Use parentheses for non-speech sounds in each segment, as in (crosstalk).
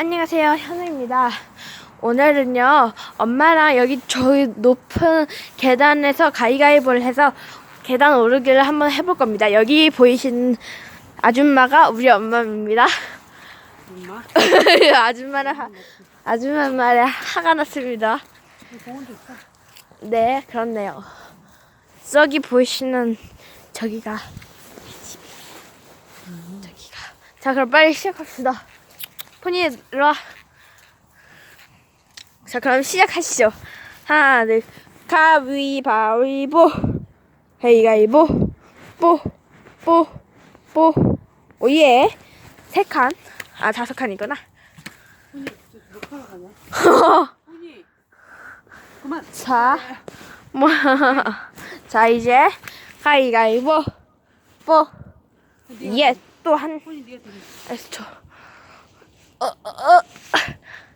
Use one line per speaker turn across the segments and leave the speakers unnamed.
안녕하세요. 현우입니다. 오늘은요, 엄마랑 여기 저기 높은 계단에서 가위가위보를 해서 계단 오르기를 한번 해볼 겁니다. 여기 보이시는 아줌마가 우리 엄마입니다.
엄마? (laughs)
아줌마를, 하, 아줌마 말에 화가 났습니다. 네, 그렇네요. 저기 보이시는 저기가 저기가. 자, 그럼 빨리 시작합시다. 포니 일로 와. 자, 그럼 시작하시죠. 하나, 둘, 가위바위보, 가위가위보, 뽀, 뽀, 뽀, 오예. 세 칸. 아, 다섯 칸이구나.
그만.
자, 뭐, (laughs) 자 이제 가위가위보, 뽀, 예, 또 한. 에스초. 어, 어, 어.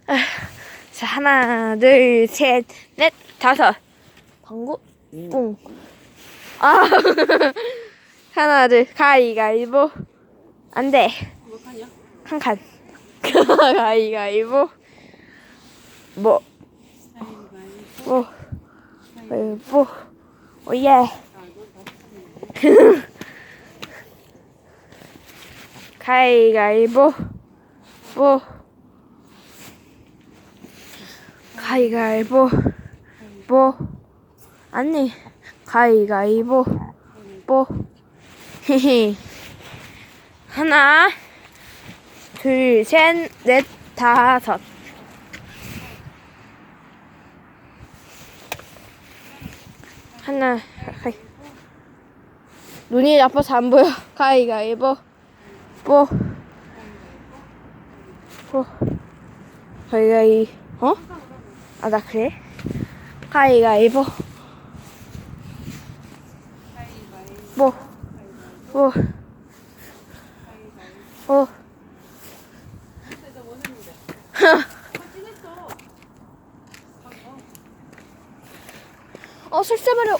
(laughs) 자, 하나, 둘, 셋, 넷, 다섯. 방구, 뿡. 아, (laughs) 하나, 둘, 가위가위보. 안 돼.
몇 칸이야?
한 칸. 가위가위보. 뭐. 뭐, 뭐, 오예.
아, 넌 다섯 칸이네.
가위 보. 가위가위보. 보. 아니 가위가위보. 보. 하나 둘 셋 넷 다섯. 하나 가위. 눈이 아파서 안 보여. 가위가위보 뽀, 뽀, 가위가위, 어? 아, 나 그래? 가위가위보, 뽀, 뽀, 뽀. 어, (laughs) 설사버려.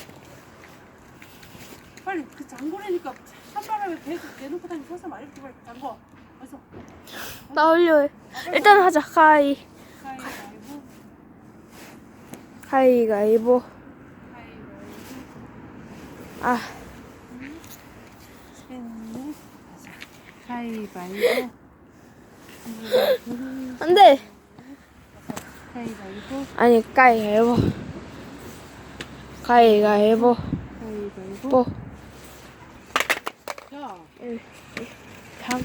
빨리 그 장고래니까 한바람에 계속 내놓고 다니면 서서 말이 빨리 장고. 어서.
나 올려. 일단 하자.
가위바위보.
가위가위보. 아.
가위바위보.
안 돼.
가위바위보.
아니, 가위가위보. 가위가위보,
가위바위보.
뽀.
야,
1, 2, 3,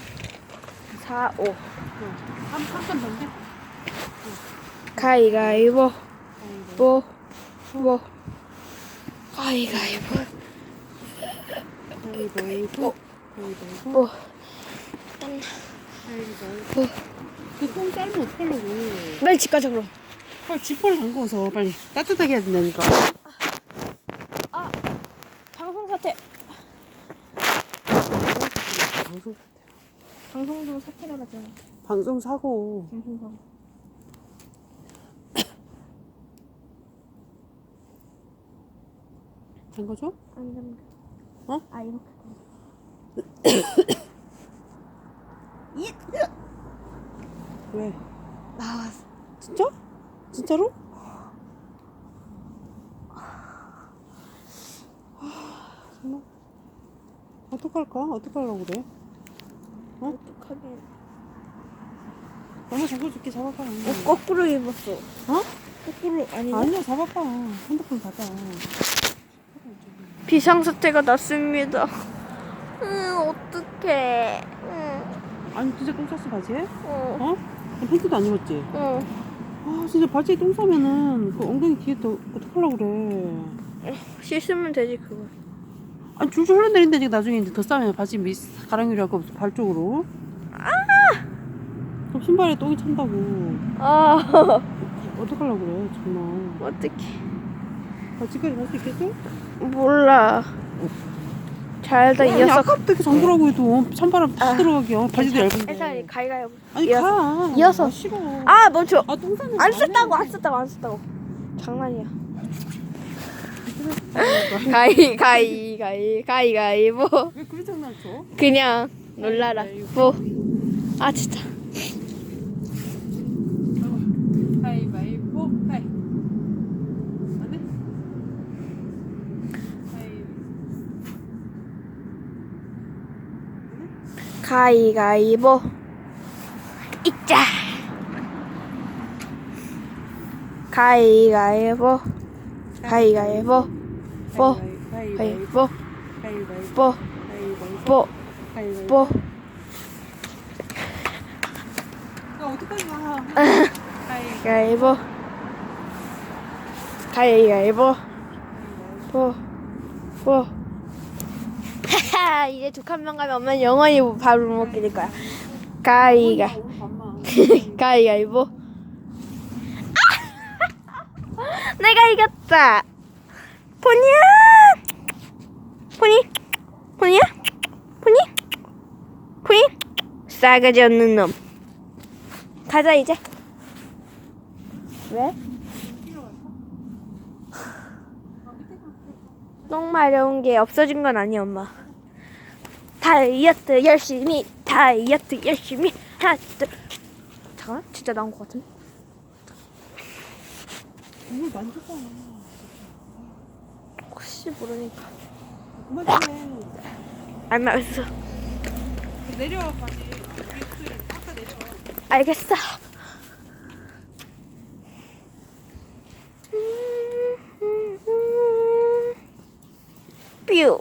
4, 5.
한한건 던데.
가위가위보,
가위바위보.
뽀, 뽀. 가위가위보.
가위바위보.
뽀.
가위바위보. 그똥 삶으면 어떡하려고.
빨리 집 가자, 그럼.
빨리 지퍼를 잠궈서 빨리 따뜻하게 해야 된다니까.
아, 방송 사태.
방송,
방송 중 사태라고 하잖아.
방송 사고.
방송 사고.
잠궈줘?
아니, 잠깐.
어?
아, 이렇게. (coughs)
왜?
나왔어.
진짜? 진짜로? 하, 정말 어떡할까? 어떡하려고 그래?
어떡하게.
엄마 잠궈줄게 잡아봐.
옷 거꾸로 입었어.
어?
거꾸로, 아니.
아니야 잡아봐. 핸드폰 받아.
비상사태가 났습니다. 응, 어떡해. 응,
아니 진짜 똥 쌌어 바지에?
어,
어? 팬티도 안 입었지?
어.
아 진짜 바지에 똥 싸면은 그 엉덩이 뒤에 또 어떡하려고 그래.
씻으면 되지, 그거.
아니 줄줄 흘러내린다 지금 나중에 이제 더 싸면 바지 밑 가랑이를 하고 발 쪽으로. 아! 그럼 신발에 똥이 찬다고.
아, (laughs)
어떡하려고 그래 정말.
어떡해.
바지까지 갈 수 있겠어?
몰라. 잘다
아니
이어서.
아까부터 이렇게 잠그라고 해도 찬바람 다
아.
들어가게 어, 바지도 얇은데.
해설이 가위가위.
아니
이어서.
가.
이어서.
아, 싫어.
아, 멈춰.
아똥 싸면
안 썼다고, 안 썼다고, 안 썼다고. 장난이야. 가위, 가위, 가위, 가위, 가위 보.
왜 그런 장난 쳐?
그냥 놀라라. 보. 아, 진짜.
가위바위보 가위 안 돼? 가위
가위 가위보. 있자. 가위 가위 보. 가위 가위 보.
가위보. 가위바위보
보.
가위바위보
보.
야 어떡하지 마 가위
가위보. 가위가위보. 보. 보. 하하, 이제 두 칸만 가면 엄마는 영원히 밥을 못 먹게 될 거야. 가위가. (laughs) (laughs) 포니야. 포니. 포니야. 포니. 포니. 싸가지 없는 놈. 가자 이제. 왜? 똥 마려운 게 없어진 건 아니야 엄마. 다이어트 열심히 다이어트 열심히 하나 둘 잠깐 진짜 나온 것 같은데
오늘 만족하
혹시 모르니까. 안 나왔어.
해. 내려와 아까 내려와.
알겠어. 뾰.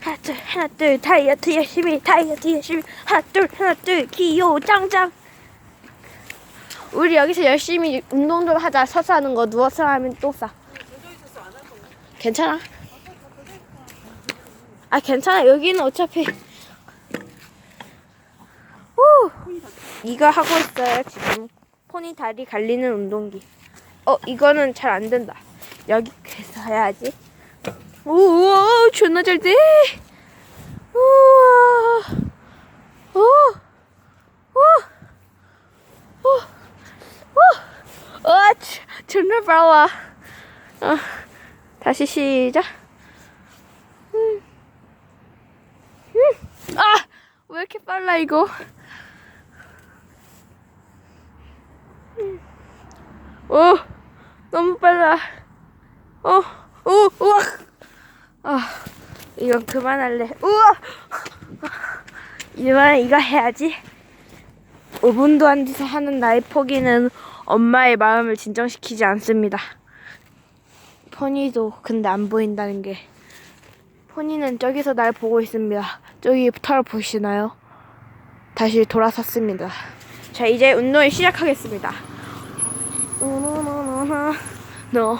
하나 둘 하나 둘 다이어트 열심히 다이어트 열심히. 하나 둘 하나 둘 기호 짱짱. 우리 여기서 열심히 운동 좀 하자. 서서 하는 거 누워서 하면 또 싸 괜찮아? 아 괜찮아. 여기는 어차피. 오 이거 하고 있어요 지금. 포니 다리 갈리는 운동기. 어 이거는 잘 안 된다. 여기 해서 해야지. 우와 존나 잘돼. 우와. 오 오, 오, 오, 와, 존나 빨라. 어, 다시 시작. 음. 음. 아, 왜 이렇게 빨라 이거? 음. 오, 너무 빨라. 어, 오, 우와. 아, 이건 그만할래. 우와. 이만 이거 해야지. 5분도 안 돼서 하는 나의 포기는 엄마의 마음을 진정시키지 않습니다. 포니도 근데 안 보인다는 게 포니는 저기서 날 보고 있습니다. 저기 털 보시나요? 다시 돌아섰습니다. 자 이제 운동을 시작하겠습니다. 너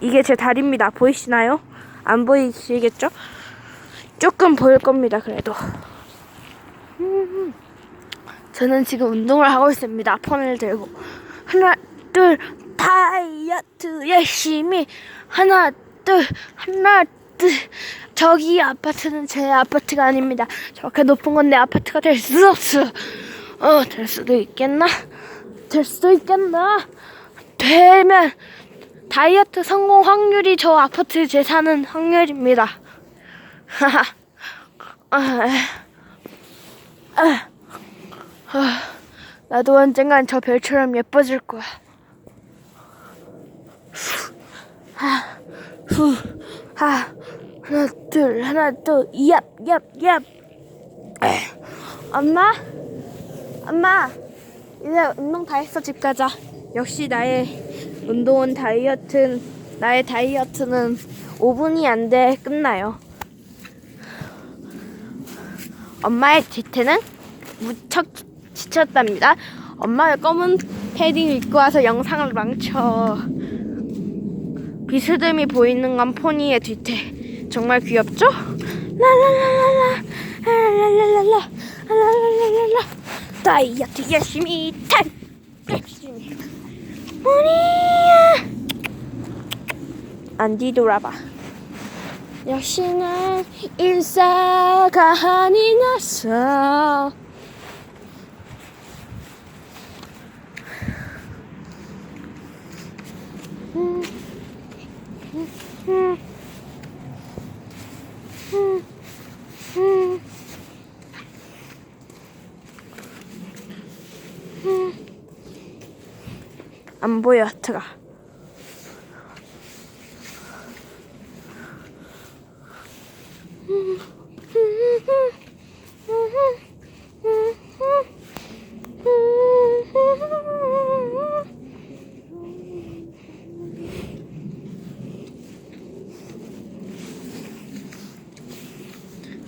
이게 제 다리입니다. 보이시나요? 안 보이시겠죠? 조금 보일 겁니다. 그래도. 저는 지금 운동을 하고 있습니다. 폰을 들고 하나 둘 다이어트 열심히 하나 둘 하나 둘 저기 아파트는 제 아파트가 아닙니다. 저렇게 높은 건 내 아파트가 될 수 없어. 어, 될 수도 있겠나? 될 수도 있겠나? 되면 다이어트 성공 확률이 저 아파트 제 사는 확률입니다. 하하. (laughs) 아, 아. 아, 나도 언젠간 저 별처럼 예뻐질 거야. 하, 후, 하, 하나, 둘, 하나, 둘, 얍, 얍, 얍. 에. 엄마? 엄마, 이제 운동 다 했어, 집 가자. 역시 나의 운동은 다이어트, 나의 다이어트는 5분이 안 돼 끝나요. 엄마의 뒤태는 무척 지쳤답니다. 엄마의 검은 패딩 입고 와서 영상을 망쳐. 비스듬히 보이는 건 포니의 뒤태. 정말 귀엽죠? 라라라라라 라라라라라 라라라라라 다이어트 열심히 탈 열심히 포니야 안 뒤돌아봐. 역시나 한이 났어. 음, 음, 음, 음, 음, 음. 안 보여 하트가.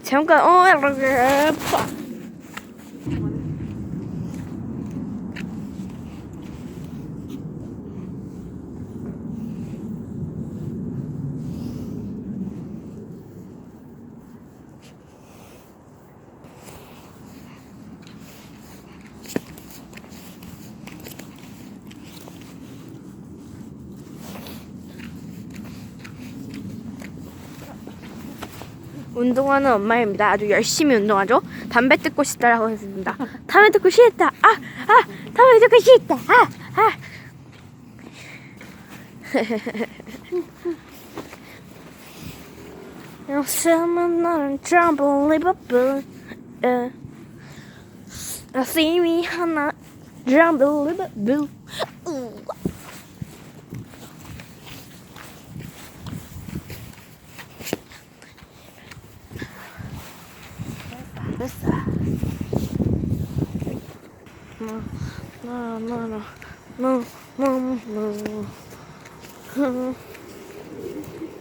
잠깐 어 이렇게 운동하는 엄마입니다. 아주 열심히 운동하죠. 담배 뜯고 싶다라고 했습니다. 담배 뜯고 싫다. 아, 아, 담배 뜯고 싫다. 아, 아. 요즘은 나는. 에. I see me 하나 unbelievable. 우.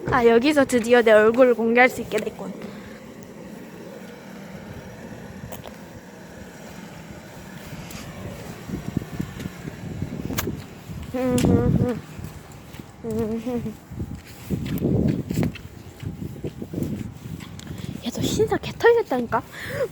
아 여기서 드디어 내 얼굴을 공개할 수 있게 됐군. 얘도 신사 개털됐다니까?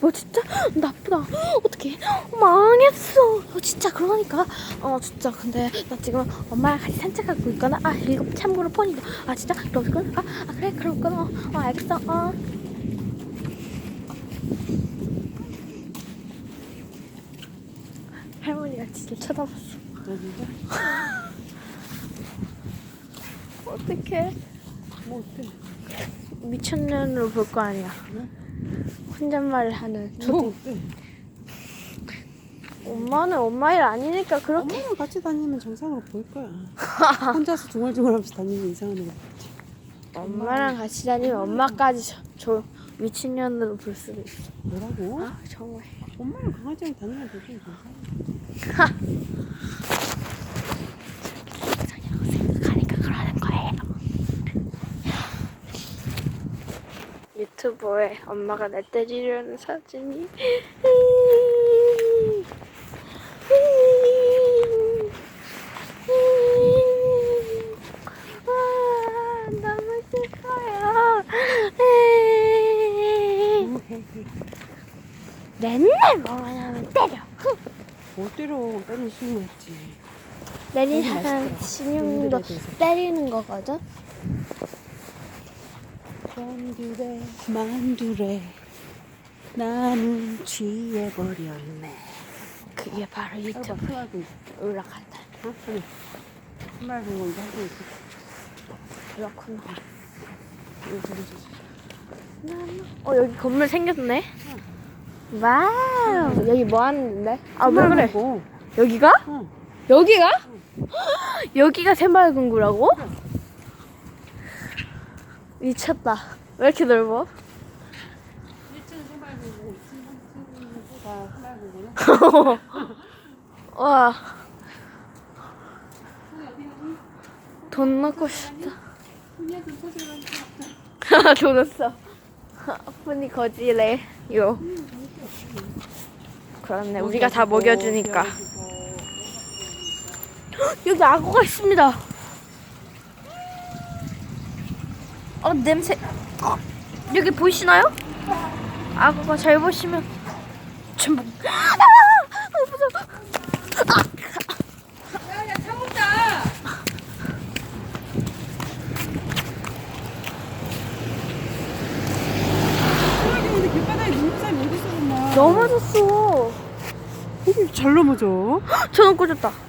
뭐 진짜 나쁘다. 어떻게 망했어. 어, 진짜 그러니까. 어 진짜 근데 나 지금 엄마랑 같이 산책하고 있거나 아 이거 참고로 폰이다. 아 진짜 그럼 끊을까? 아 그래 그럼 끊어. 어 알겠어. 어. 할머니가 진짜 쳐다봤어.
나 진짜? (laughs)
어떡해.
뭐 어때?
미천년으로 볼 거 아니야.
응?
혼잣말을 하는
뭐. 어때?
엄마는 엄마 일 아니니까 그렇게.
엄마랑 같이 다니면 정상으로 보일 거야. (laughs) 혼자서 중얼중얼하면서 다니면 이상한 애가 보지.
엄마랑 같이 다니면 엄마까지 저, 저 미친년으로 볼 수도 있어.
뭐라고?
아 정말.
엄마랑 강아지랑 다니면 되지 괜찮아. (laughs)
이상이라고 생각하니까 그러는 거예요. 유튜브에 엄마가 날 때리려는 사진이. 아, 너무 슬퍼요. 맨날 뭐만 하면 때려.
못 때려. 때리면 신고했지.
내린
되게
사람. 신용도. 때리는 거거든.
만두래 만두래 나는 취해버렸네.
그게 바로
아이고
유튜브
큰말고
올라간다.
어? 아니 큰말고 건데 하고 있어.
그렇구나.
어
여기 건물 생겼네. 와우 여기 뭐 하는데? 아왜 그래?
고
여기가?
응.
여기가? (gasps) 여기가 새마을금고라고? 미쳤다. 왜 이렇게 넓어?
1층은 새마을고고 2층은 다 새마을고고는
와. 돈 넣고 싶다. (laughs) 돈 없어. 아프니 거지래. 요. 그렇네. 우리가 다 먹여주니까. (gasps) 여기 악어가 있습니다. 어 냄새. 어, 여기 보이시나요? 악어가 잘 보시면 전부. 아, 무서워.
어디 있어 엄마
넘어졌어.
여기 잘 넘어져
저는 꽂았다.